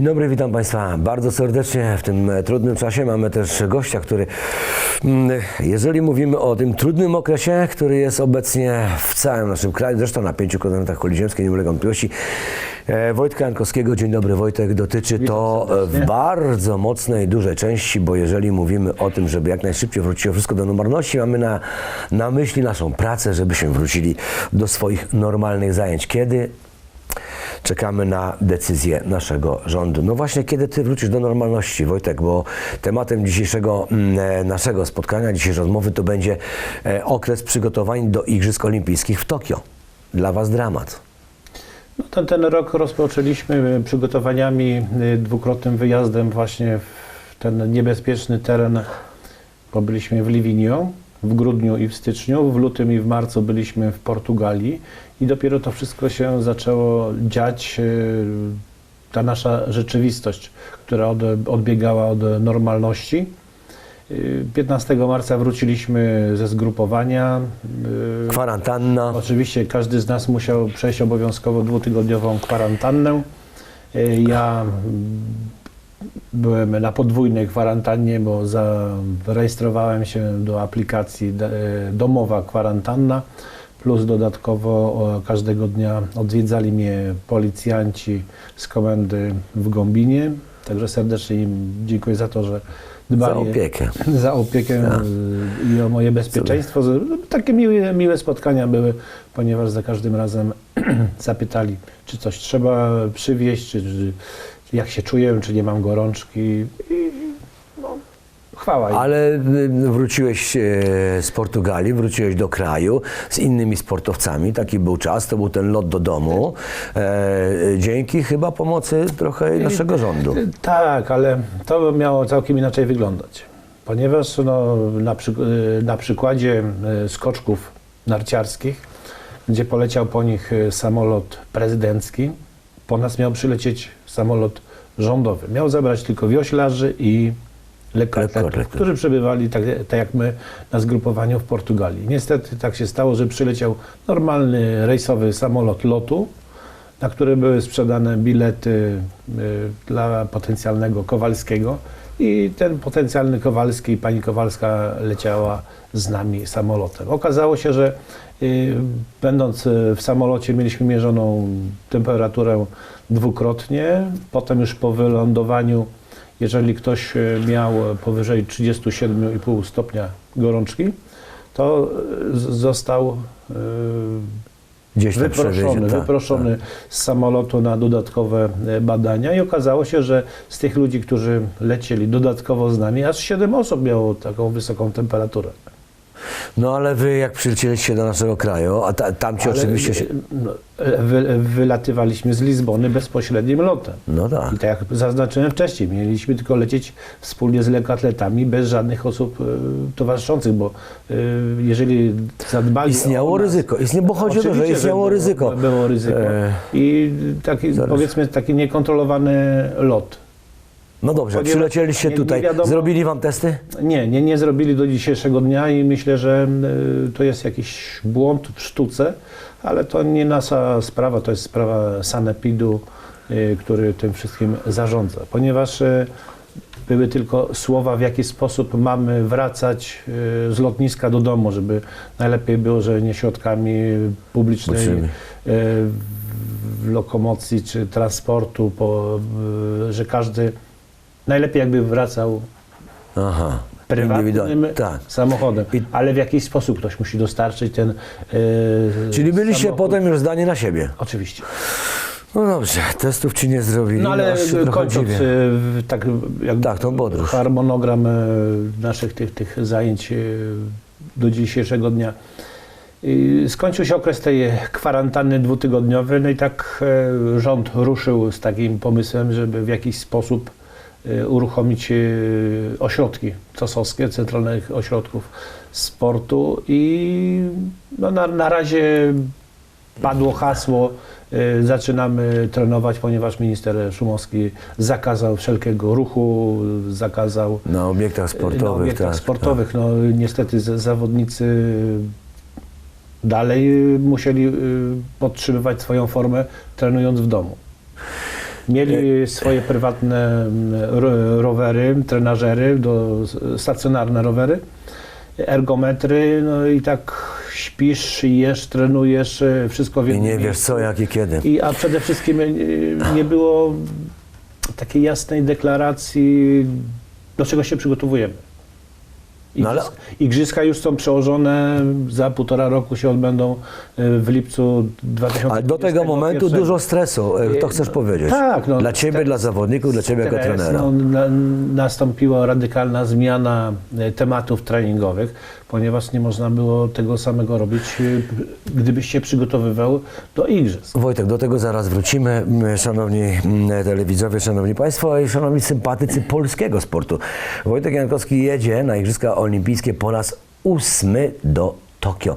Dzień dobry, witam Państwa bardzo serdecznie w tym e, trudnym czasie. Mamy też gościa, który, mm, jeżeli mówimy o tym trudnym okresie, który jest obecnie w całym naszym kraju, zresztą na pięciu kontynentach kuli ziemskiej, nie ulega wątpliwości, e, Wojtka Jankowskiego. Dzień dobry Wojtek, dotyczy to w bardzo mocnej, dużej części, bo jeżeli mówimy o tym, żeby jak najszybciej wróciło wszystko do normalności, mamy na, na myśli naszą pracę, żebyśmy wrócili do swoich normalnych zajęć. Kiedy? Czekamy na decyzję naszego rządu. No właśnie, kiedy ty wrócisz do normalności, Wojtek, bo tematem dzisiejszego mm, e, naszego spotkania, dzisiejszej rozmowy to będzie e, okres przygotowań do Igrzysk Olimpijskich w Tokio. Dla was dramat. No, ten, ten rok rozpoczęliśmy y, przygotowaniami, dwukrotnym wyjazdem właśnie w ten niebezpieczny teren, bo byliśmy w Livigno w grudniu i w styczniu, w lutym i w marcu byliśmy w Portugalii i dopiero to wszystko się zaczęło dziać, y, ta nasza rzeczywistość, która od, odbiegała od normalności. Y, 15 marca wróciliśmy ze zgrupowania. y, Kwarantanna. Oczywiście każdy z nas musiał przejść obowiązkowo dwutygodniową kwarantannę. Y, Ja byłem na podwójnej kwarantannie, bo zarejestrowałem się do aplikacji y, domowa kwarantanna, plus dodatkowo o, każdego dnia odwiedzali mnie policjanci z komendy w Gąbinie. Także serdecznie im dziękuję za to, że dbali Za opiekę. za opiekę Tak. y, i o moje bezpieczeństwo. Z- Takie miłe, miłe spotkania były, ponieważ za każdym razem zapytali, czy coś trzeba przywieźć, czy, czy jak się czuję, czy nie mam gorączki. I no, chwała im. Ale y, wróciłeś e, z Portugalii, wróciłeś do kraju z innymi sportowcami. Taki był czas, to był ten lot do domu. E, dzięki chyba pomocy trochę naszego rządu. Tak, ale to miało całkiem inaczej wyglądać. Ponieważ no, na, przy, y, na przykładzie y, skoczków narciarskich, gdzie poleciał po nich samolot prezydencki, po nas miał przylecieć samolot rządowy. Miał zabrać tylko wioślarzy i Lekkoatletów. którzy przebywali tak, tak jak my na zgrupowaniu w Portugalii. Niestety tak się stało, że przyleciał normalny rejsowy samolot lotu, na które były sprzedane bilety y, dla potencjalnego Kowalskiego i ten potencjalny Kowalski, pani Kowalska leciała z nami samolotem. Okazało się, że y, będąc y, w samolocie mieliśmy mierzoną temperaturę dwukrotnie, potem już po wylądowaniu, jeżeli ktoś y, miał powyżej 37,5 stopnia gorączki, to został Gdzieś tam wyproszony, wyproszony z samolotu na dodatkowe e, badania i okazało się, że z tych ludzi, którzy lecieli dodatkowo z nami, aż 7 osób miało taką wysoką temperaturę. No ale wy jak przylecieliście do naszego kraju, a ta, tam ci oczywiście się... no, wy, wylatywaliśmy z Lizbony bezpośrednim lotem. No tak. I tak jak zaznaczyłem wcześniej, mieliśmy tylko lecieć wspólnie z lekkoatletami, bez żadnych osób e, towarzyszących, bo e, jeżeli zadbali Istniało nas, ryzyko. Istnie, bo chodzi o to, że istniało było, ryzyko. Było ryzyko. E, I taki, zaraz. powiedzmy, taki niekontrolowany lot. No dobrze, Ponieważ przylecieliście nie- nie tutaj, wiadomo- zrobili wam testy? Nie, nie, nie zrobili do dzisiejszego dnia i myślę, że y, to jest jakiś błąd w sztuce, ale to nie nasza sprawa, to jest sprawa Sanepidu, y, który tym wszystkim zarządza. Ponieważ y, były tylko słowa, w jaki sposób mamy wracać y, z lotniska do domu, żeby najlepiej było, że nie środkami y, w lokomocji czy transportu, po, y, że każdy najlepiej jakby wracał Aha. prywatnym. Tak. samochodem, I- ale w jakiś sposób ktoś musi dostarczyć ten yy, Czyli byliście samochód. potem już zdani na siebie. Oczywiście. No dobrze, testów ci nie zrobili. No ale kończąc yy, tak jak Tak, tą podróż. harmonogram yy, naszych tych, tych zajęć do dzisiejszego dnia. Skończył się okres tej kwarantanny dwutygodniowej, no i tak rząd ruszył z takim pomysłem, żeby w jakiś sposób uruchomić yy, ośrodki COS-owskie, centralnych ośrodków sportu i no, na, na razie padło hasło y, zaczynamy trenować, ponieważ minister Szumowski zakazał wszelkiego ruchu, zakazał Na obiektach sportowych. na obiektach tak, sportowych. No, niestety zawodnicy dalej y, musieli y, podtrzymywać swoją formę trenując w domu. Mieli swoje prywatne mm, ro- rowery, trenażery, do, stacjonarne rowery, ergometry, no i tak śpisz, jesz, trenujesz, e, wszystko w I nie wiesz co, jak i kiedy. I, a przede wszystkim e, nie było takiej jasnej deklaracji, do czego się przygotowujemy. No ale- Igrzyska, już są przełożone, za półtora roku się odbędą e, w lipcu 2021 Ale do tego momentu dużo stresu, e, to chcesz powiedzieć. Tak, no, Dla ciebie, stres- dla zawodników, dla ciebie jako Stres, trenera. No, na, nastąpiła radykalna zmiana e, tematów treningowych, ponieważ nie można było tego samego robić, e, gdybyś się przygotowywał do igrzysk. Wojtek, do tego zaraz wrócimy. Szanowni telewidzowie, szanowni państwo i szanowni sympatycy polskiego sportu. Wojtek Jankowski jedzie na Igrzyska Olimpijskie po raz ósmy do Tokio.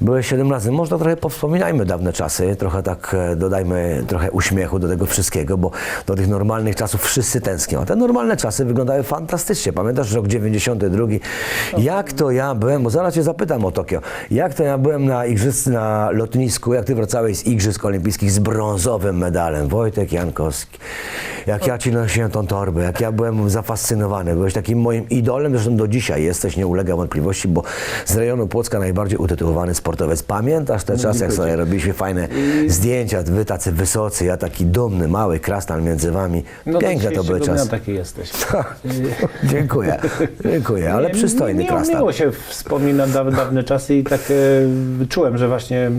Byłeś 7 razy. Można trochę powspominajmy dawne czasy, trochę tak e, dodajmy trochę uśmiechu do tego wszystkiego, bo do tych normalnych czasów wszyscy tęsknią. A te normalne czasy wyglądały fantastycznie. Pamiętasz rok 92? Jak to ja byłem, bo zaraz cię zapytam o Tokio, jak to ja byłem na igrzysk, na lotnisku, jak ty wracałeś z Igrzysk Olimpijskich z brązowym medalem. Wojtek Jankowski. Jak ja ci nosiłem tą torbę, jak ja byłem zafascynowany. Byłeś takim moim idolem, zresztą do dzisiaj jesteś, nie ulega wątpliwości, bo z rejonu Płocka najbardziej utytułowany sportowiec. Pamiętasz te czasy, jak sobie robiliśmy fajne zdjęcia, wy tacy wysocy, ja taki dumny, mały krasnal między wami. No Piękne to były czasy. taki jesteś. Dziękuję, dziękuję, ale przystojny miło, krasnal. Miło się wspomina daw, dawne czasy i tak e, czułem, że właśnie e,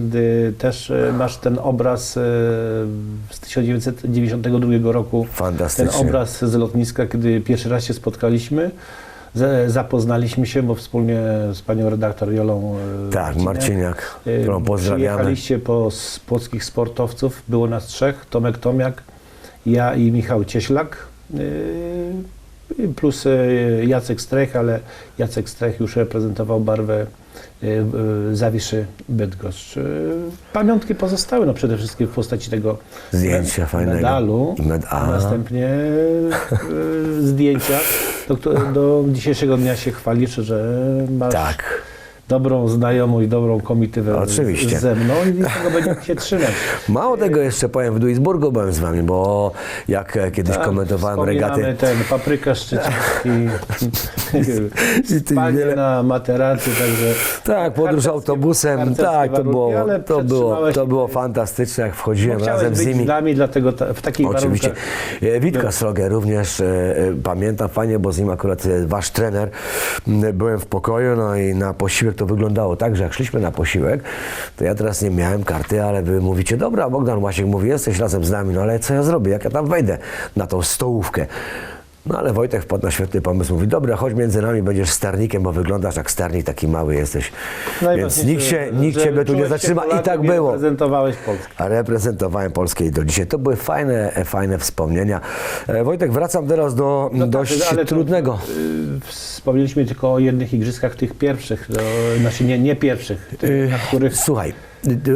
też e, masz ten obraz e, z 1992 roku. Fantastycznie. Ten obraz z lotniska, kiedy pierwszy raz się spotkaliśmy. Zapoznaliśmy się, bo wspólnie z panią redaktor Jolą e, Tak, Marciniak, e, którą pozdrawiamy. Przyjechaliście po z polskich sportowców, było nas trzech, Tomek Tomiak, ja i Michał Cieślak, e, plus e, Jacek Strech, ale Jacek Strech już reprezentował barwę e, e, Zawiszy Bydgoszcz. Pamiątki pozostały, no przede wszystkim w postaci tego Zdjęcia fajnego. medalu, Med- a następnie zdjęcia, do, do dzisiejszego dnia się chwalisz, że masz Tak. Dobrą znajomość, dobrą komitywę Oczywiście. ze mną i tego będziemy się trzymać. Mało tego jeszcze powiem, w Duisburgu byłem z wami, bo jak kiedyś Tak, komentowałem regaty. ten papryka szczeciński, I spanie na materacy, także... Tak, podróż autobusem, tak, to było, to było, to było fantastyczne, jak wchodziłem razem z nimi. z nami, dlatego ta, w takich Oczywiście. warunkach... E, Witka Srogę również e, e, pamiętam fajnie, bo z nim akurat e, wasz trener. Byłem w pokoju, no i na posiłek to wyglądało tak, że jak szliśmy na posiłek, to ja teraz nie miałem karty, ale wy mówicie, dobra, Bogdan Łasiek mówi, jesteś razem z nami, no ale co ja zrobię, jak ja tam wejdę na tą stołówkę? No ale Wojtek wpadł na świetny pomysł, mówi, dobra, chodź między nami, będziesz sternikiem, bo wyglądasz jak sternik, taki mały jesteś. Więc nikt, się, nikt ciebie tu nie zatrzyma i tak było. reprezentowałeś Polskę. A reprezentowałem Polskę i do dzisiaj. To były fajne, fajne wspomnienia. E, Wojtek, wracam teraz do No dość tak, ale to, trudnego. y, Wspomnieliśmy tylko o jednych igrzyskach, tych pierwszych, no, znaczy nie, nie pierwszych, tych, na których Słuchaj, y, y,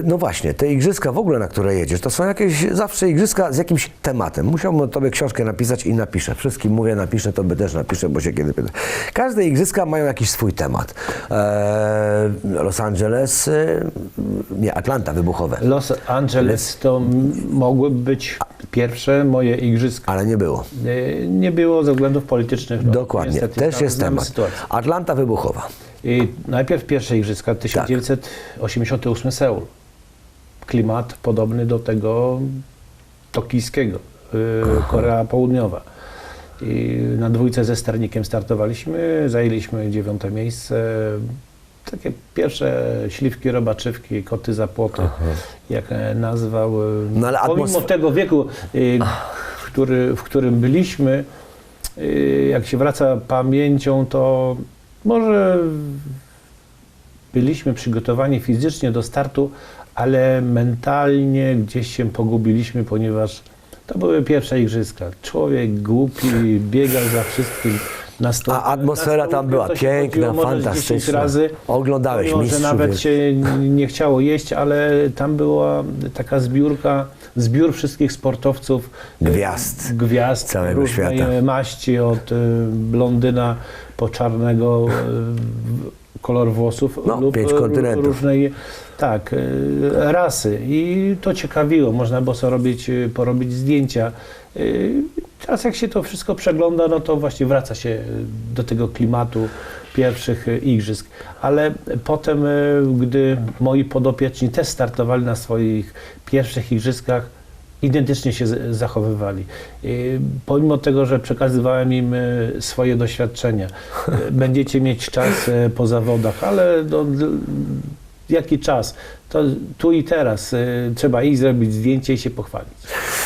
no właśnie, te igrzyska w ogóle, na które jedziesz, to są jakieś zawsze igrzyska z jakimś tematem. Musiałbym tobie książkę napisać i napiszę. Wszystkim mówię, napiszę, tobie też napiszę, bo się kiedy pyta. Każde igrzyska mają jakiś swój temat. E, Los Angeles, y, nie, Atlanta wybuchowe, Los Angeles to mogły być pierwsze moje igrzyska. ale nie było. Y, Nie było ze względów politycznych. No, Dokładnie, niestety, też jest temat. sytuację. Atlanta wybuchowa. I najpierw pierwsze igrzyska, Tak. 1988 Seul. Klimat podobny do tego tokijskiego, y, Korea Południowa. I na dwójce ze Sternikiem startowaliśmy, zajęliśmy dziewiąte miejsce. Takie pierwsze śliwki, robaczywki, koty za płoty, jak nazwał. y, No ale Pomimo atmosf- tego wieku, y, który, w którym byliśmy, jak się wraca pamięcią, to może byliśmy przygotowani fizycznie do startu, ale mentalnie gdzieś się pogubiliśmy, ponieważ to były pierwsze igrzyska. Człowiek głupi, biegał za wszystkim. Na sto, A atmosfera tam była piękna, chodziło może z 10 fantastyczna. Razy, Oglądałeś mistrzów, nawet wiesz. się nie chciało jeść, ale tam była taka zbiórka, zbiór wszystkich sportowców. Gwiazd. e, Gwiazd Całego świata. maści, od blondyna po czarnego. e, kolor włosów No, lub pięć kontynentów. różnej tak, rasy. I to ciekawiło. Można było sobie robić, porobić zdjęcia. Teraz jak się to wszystko przegląda, no to właśnie wraca się do tego klimatu pierwszych e, igrzysk. Ale potem, e, gdy moi podopieczni też startowali na swoich pierwszych igrzyskach, identycznie się zachowywali. Y, Pomimo tego, że przekazywałem im swoje doświadczenia. Będziecie mieć czas po zawodach, ale no, jaki czas? To tu i teraz trzeba iść, zrobić zdjęcie i się pochwalić.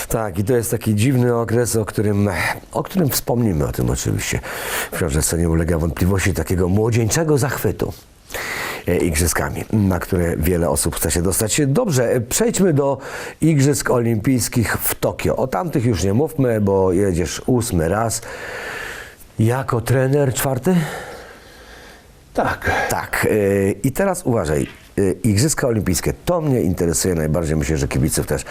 Tak, i to jest taki dziwny okres, o którym, o którym wspomnimy, o tym oczywiście. W książce nie ulega wątpliwości takiego młodzieńczego zachwytu e, igrzyskami, na które wiele osób chce się dostać. Dobrze, e, przejdźmy do Igrzysk Olimpijskich w Tokio. O tamtych już nie mówmy, bo jedziesz ósmy raz. Jako trener czwarty? Tak. Tak. e, I teraz uważaj. Igrzyska Olimpijskie, to mnie interesuje najbardziej, myślę, że kibiców też.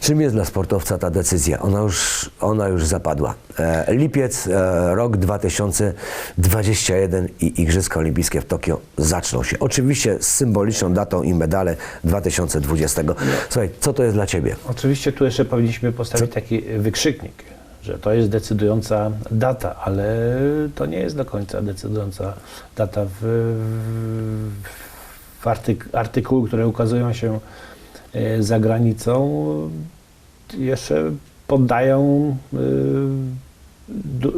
Czym jest dla sportowca ta decyzja? Ona już, ona już zapadła. E, Lipiec, e, rok 2021 i Igrzyska Olimpijskie w Tokio zaczną się. Oczywiście z symboliczną datą i medale 2020. Słuchaj, co to jest dla Ciebie? Oczywiście tu jeszcze powinniśmy postawić taki wykrzyknik, że to jest decydująca data, ale to nie jest do końca decydująca data. W, w artyk artykuły, które ukazują się za granicą, jeszcze poddają e, du,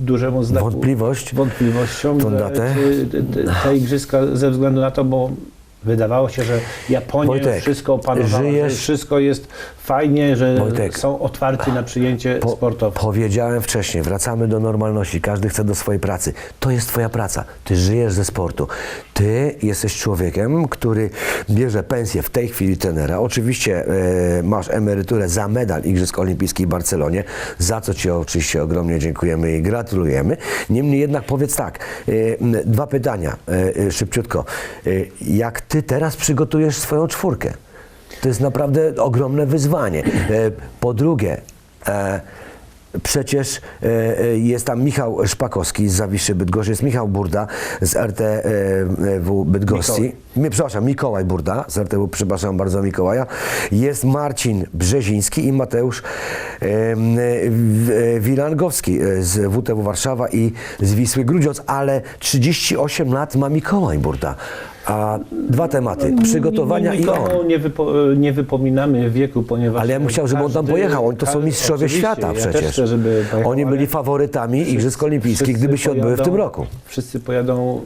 dużemu znaku Wątpliwość? wątpliwościom, Tą datę? te- te igrzyska ze względu na to, bo wydawało się, że Japonia Wojtek, wszystko opanowała, żyjesz- że wszystko jest fajnie, że Wojtek, są otwarci na przyjęcie Po- sportowców. Powiedziałem wcześniej, wracamy do normalności, każdy chce do swojej pracy. To jest twoja praca, ty żyjesz ze sportu. Ty jesteś człowiekiem, który bierze pensję w tej chwili trenera. Oczywiście e, masz emeryturę za medal Igrzysk Olimpijskich w Barcelonie, za co ci oczywiście ogromnie dziękujemy i gratulujemy. Niemniej jednak powiedz tak, e, dwa pytania e, e, szybciutko. Jak ty teraz przygotujesz swoją czwórkę? To jest naprawdę ogromne wyzwanie. E, Po drugie, e, Przecież e, jest tam Michał Szpakowski z Zawiszy Bydgoszcz, jest Michał Burda z RTV Bydgoszczy. Mikołaj. Przepraszam, Mikołaj Burda z RTV, przepraszam bardzo Mikołaja. Jest Marcin Brzeziński i Mateusz Wilangowski z WTW Warszawa i z Wisły Grudziądz, ale 38 lat ma Mikołaj Burda. A dwa tematy, przygotowania i Nikomu on. nie, wypo, nie wypominamy wieku, ponieważ... Ale ja bym chciał, żeby on tam każdy- pojechał. Oni to są mistrzowie oczywiście, świata ja przecież. Chcę, żeby pojechał, Oni ale byli faworytami Igrzysk Olimpijskich, wszyscy gdyby się odbyły w tym roku. Wszyscy pojadą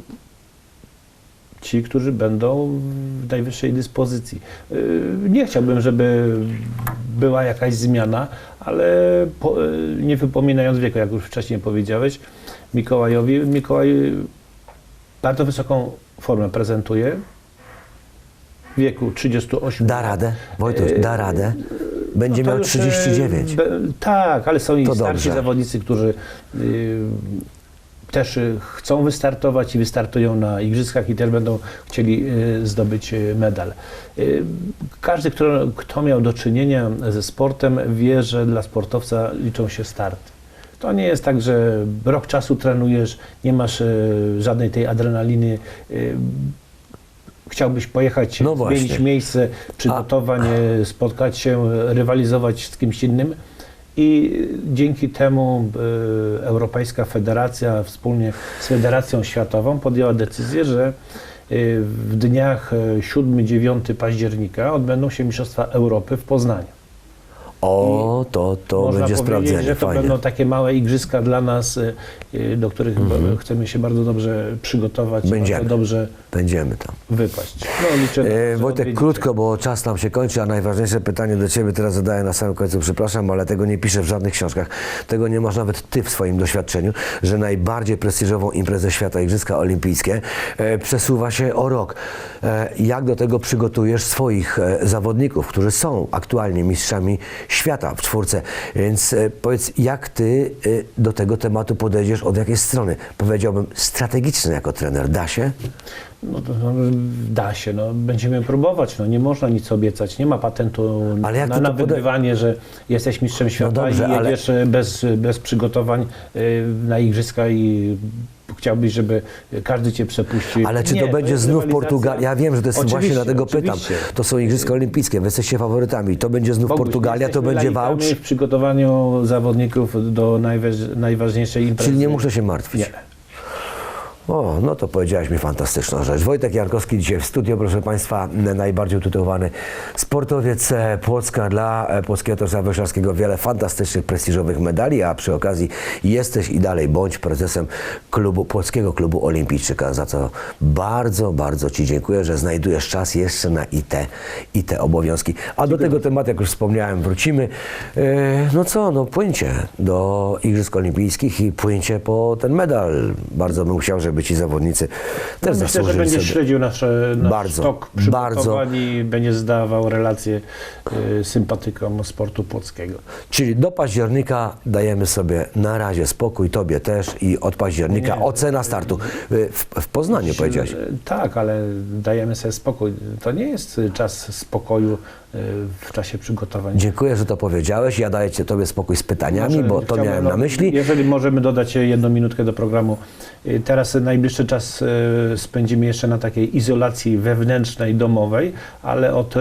ci, którzy będą w najwyższej dyspozycji. Yy, Nie chciałbym, żeby była jakaś zmiana, ale po, yy, nie wypominając wieku, jak już wcześniej powiedziałeś, Mikołajowi, Mikołaj bardzo wysoką formę prezentuje. W wieku 38 Da radę? Wojtuś, da radę? Będzie no miał już, 39. e, be- tak, ale są i To starsi dobrze. zawodnicy, którzy y, też y, chcą wystartować i wystartują na igrzyskach i też będą chcieli y, zdobyć y, medal. Y, każdy, kto, kto miał do czynienia ze sportem, wie, że dla sportowca liczą się starty. To nie jest tak, że rok czasu trenujesz, nie masz y, żadnej tej adrenaliny. y, Chciałbyś pojechać, No zmienić miejsce przygotowań, e, spotkać się, e, rywalizować z kimś innym. I dzięki temu e, Europejska Federacja wspólnie z Federacją Światową podjęła decyzję, że e, w dniach e, 7-9 października odbędą się Mistrzostwa Europy w Poznaniu. O, to, to Można będzie sprawdzenie, że to fajnie. będą takie małe igrzyska dla nas, e, e, do których Mhm. chcemy się bardzo dobrze przygotować, Będziemy. bardzo dobrze Będziemy tam. wypaść. No, liczę E, Wojtek, krótko, bo czas nam się kończy, a najważniejsze pytanie do Ciebie teraz zadaję na samym końcu. Przepraszam, ale tego nie piszę w żadnych książkach. Tego nie masz nawet Ty w swoim doświadczeniu, że najbardziej prestiżową imprezę świata, Igrzyska Olimpijskie, e, przesuwa się o rok. E, jak do tego przygotujesz swoich e, zawodników, którzy są aktualnie mistrzami świata w czwórce? Więc e, powiedz, jak Ty e, do tego tematu podejdziesz, od jakiej strony? Powiedziałbym strategiczny jako trener. Da się? No, no, da się, no, będziemy próbować, no, nie można nic obiecać, nie ma patentu Ale jak na, na wygrywanie, że jesteś mistrzem świata dobrze, i ale- jedziesz ale... bez, bez przygotowań y, na igrzyska i chciałbyś, żeby każdy cię przepuścił. Ale czy Nie, to będzie jest znów. Portugalia? Ja wiem, że to jest właśnie Oczywiście, dlatego pytam. oczywiście. To są Igrzyska Olimpijskie, wy jesteście faworytami. To będzie znów Boguś, Portugalia, to będzie Wałcz. w przygotowaniu zawodników do najważ- najważniejszej imprezy. Czyli nie muszę się martwić. Nie. O, no to powiedziałeś mi fantastyczną rzecz. Wojtek Jankowski dzisiaj w studio, proszę Państwa, najbardziej utytułowany sportowiec e, Płocka dla e, Polskiego Towarzystwa Wężarskiego. Wiele fantastycznych, prestiżowych medali, a przy okazji jesteś i dalej bądź prezesem klubu, Płockiego Klubu Olimpijczyka, za co bardzo, bardzo Ci dziękuję, że znajdujesz czas jeszcze na i te, i te obowiązki. A do tego tematu, jak już wspomniałem, wrócimy. E, No co, no płyńcie do Igrzysk Olimpijskich i płyńcie po ten medal. Bardzo bym chciał, żeby ci zawodnicy też Myślę, że zasłużyli będzie sobie. śledził nasze, nasz Bardzo, tok bardzo. i będzie zdawał relacje y, sympatykom sportu płockiego. Czyli do października dajemy sobie na razie spokój, tobie też i od października Nie. ocena startu. Y, W, w Poznaniu powiedziałeś. Y, Tak, ale dajemy sobie spokój. To nie jest y, czas spokoju y, w czasie przygotowań. Dziękuję, że to powiedziałeś. Ja daję ci- tobie spokój z pytaniami, Może bo to chciałbym, miałem na myśli. Jeżeli możemy dodać jedną minutkę do programu. Y, Teraz najbliższy czas y, spędzimy jeszcze na takiej izolacji wewnętrznej, domowej, ale od y,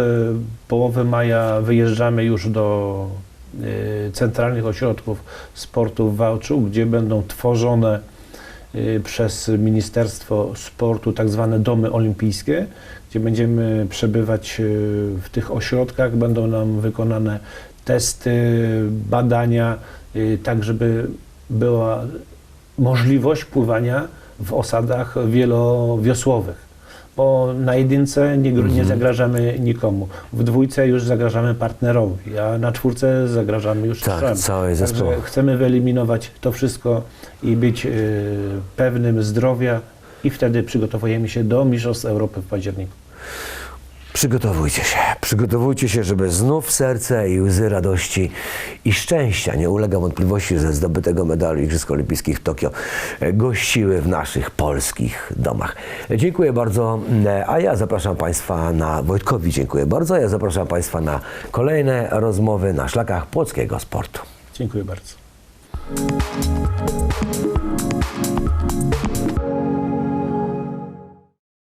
połowy maja wyjeżdżamy już do y, centralnych ośrodków sportu w Wałczu, gdzie będą tworzone y, przez Ministerstwo Sportu tak zwane domy olimpijskie, gdzie będziemy przebywać y, w tych ośrodkach, będą nam wykonane testy, badania, y, tak żeby była możliwość pływania w osadach wielowiosłowych. Bo na jedynce nie, nie zagrażamy nikomu. W dwójce już zagrażamy partnerowi, a na czwórce zagrażamy już Tak, trzem. cały Także zespół. chcemy wyeliminować to wszystko i być y, pewnym zdrowia i wtedy przygotowujemy się do Mistrzostw Europy w październiku. Przygotowujcie się, przygotowujcie się, żeby znów serce i łzy radości i szczęścia, nie ulega wątpliwości, ze zdobytego medalu Igrzysk Olimpijskich w Tokio gościły w naszych polskich domach. Dziękuję bardzo, a ja zapraszam Państwa na, Wojtkowi dziękuję bardzo, a ja zapraszam Państwa na kolejne rozmowy na szlakach płockiego sportu. Dziękuję bardzo.